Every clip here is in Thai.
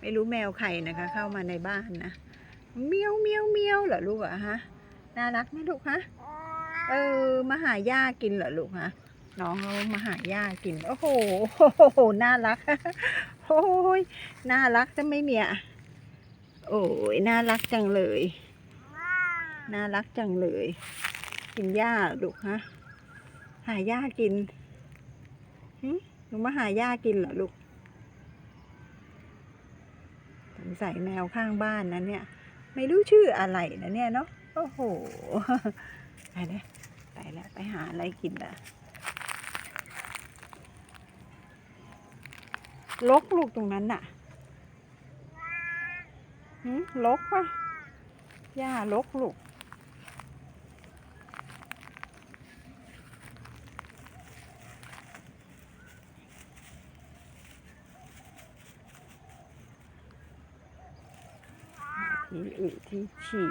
ไม่รู้แมวใครนะคะ เข้ามาในบ้านนะเมียวเมียวเมียวเหรอลูกอะฮะน่ารักไหมลูกฮะเออมาหาย่ากินเหรอลูกฮะน้องเขามาหาย่ากินโอ้โหโอ้โหน่ารักโอ้ยน่ารักจะไม่เมียโอ้ยน่ารักจังเลยน่ารักจังเลย กินหญ้าลูกฮะหาหญ้ากินหึหนูมาหาหญ้ากินเหรอลูก ส งสัยแมวข้างบ้านนะเนี่ย ไม่รู้ชื่ออะไรนะเนี่ยเนาะโอ้โหไปเลยไปแล้วไปหาอะไรกินละลกลูกตรงนั้นน่ะหืมลกปะหญ้าลกลูก ที่อึที่ฉี่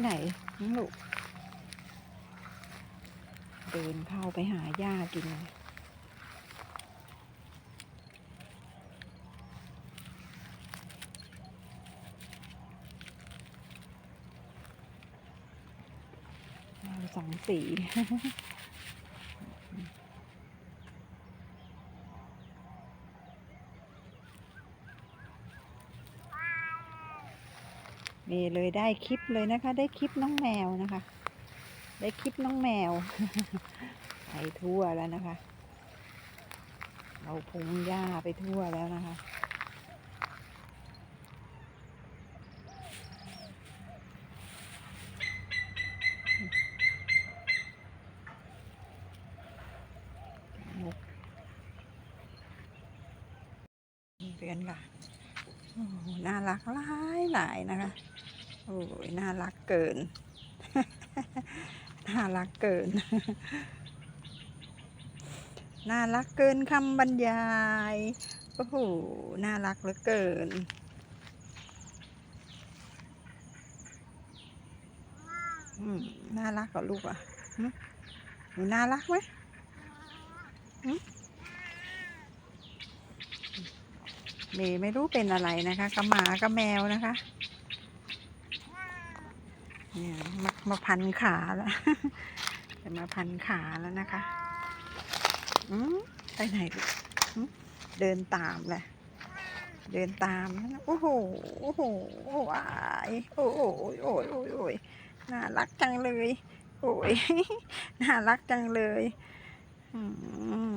ไปไหนน้องลูกเดินเข้าไปหาหญ้ากินสองสี นี่เลยได้คลิปเลยนะคะ ได้คลิปน้องแมวนะคะ ได้คลิปน้องแมวไปทั่วแล้วนะคะเราพุงหญ้าไปทั่วแล้วนะคะเรียนค่ะโอ้โห น่ารักหลายหลายนะคะ โอ้ยน่ารักเกิน น่ารักเกิน น่ารักเกินคำบรรยาย โอ้โห น่ารักเหลือเกินอืมน่ารักกับลูกอะหึหนูน่ารักไหมหึ เมย์ไม่รู้เป็นอะไรนะคะกับหมากับแมวนะคะเนี่ยมามาพันขาแล้วจะมาพันขาแล้วนะคะอืมไปไหนเดินตามเลยเดินตามนะโอ้โหโอ้โหวายโอ้โหโอ้ยโอ้ยโอ้ยน่ารักจังเลย โอ้ยน่ารักจังเลย อืม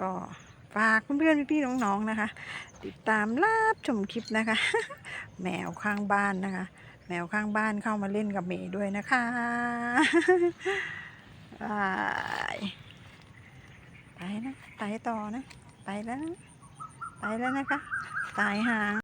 ก็ ฝากเพื่อนๆพี่ๆน้องๆนะคะ ติดตามรับชมคลิปนะคะ แมวข้างบ้านนะคะ แมวข้างบ้านเข้ามาเล่นกับเมย์ด้วยนะคะไปไปนะไปต่อนะไปแล้วนะไปแล้วนะคะตายหาง